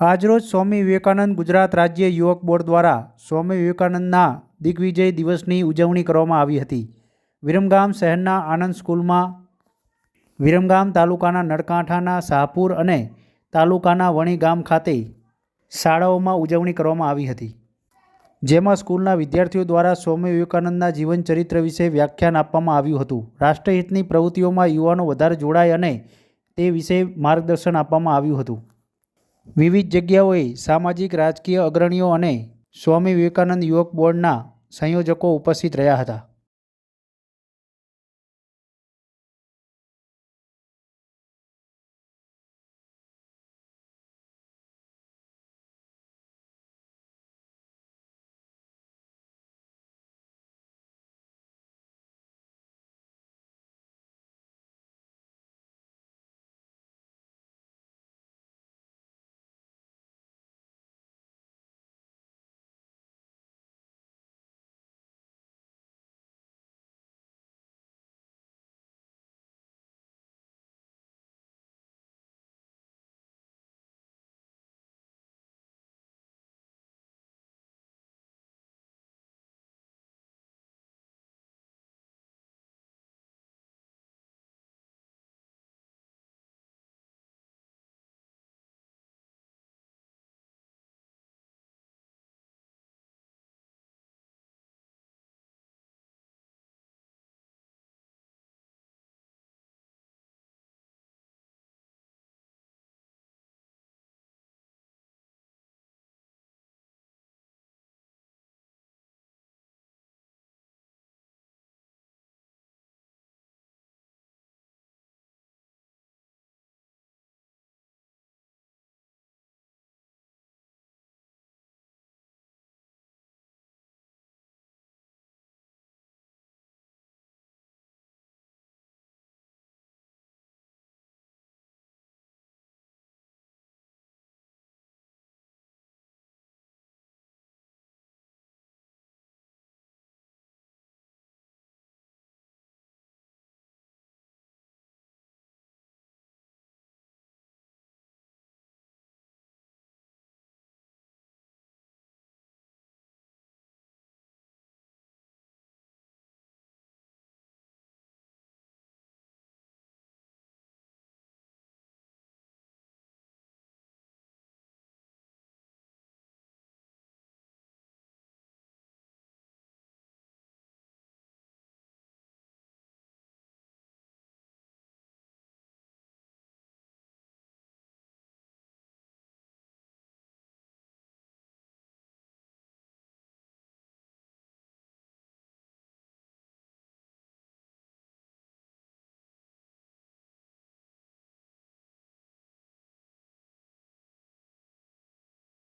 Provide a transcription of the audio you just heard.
આજરોજ સ્વામી વિવેકાનંદ ગુજરાત રાજ્ય યુવક બોર્ડ દ્વારા સ્વામી વિવેકાનંદના દિગ્વિજય દિવસની ઉજવણી કરવામાં આવી હતી. વિરમગામ શહેરના આનંદ સ્કૂલમાં વિરમગામ તાલુકાના નળકાંઠાના શાહપુર અને તાલુકાના વણી ગામ ખાતે શાળાઓમાં ઉજવણી કરવામાં આવી હતી. જેમાં સ્કૂલના વિદ્યાર્થીઓ દ્વારા સ્વામી વિવેકાનંદના જીવન ચરિત્ર વિશે વ્યાખ્યાન આપવામાં આવ્યું હતું. રાષ્ટ્રહિતની પ્રવૃત્તિઓમાં યુવાનો વધારે જોડાય અને તે વિશે માર્ગદર્શન આપવામાં આવ્યું હતું. વિવિધ જગ્યાઓએ સામાજિક રાજકીય અગ્રણીઓ અને સ્વામી વિવેકાનંદ યુવક બોર્ડના સંયોજકો ઉપસ્થિત રહ્યા હતા.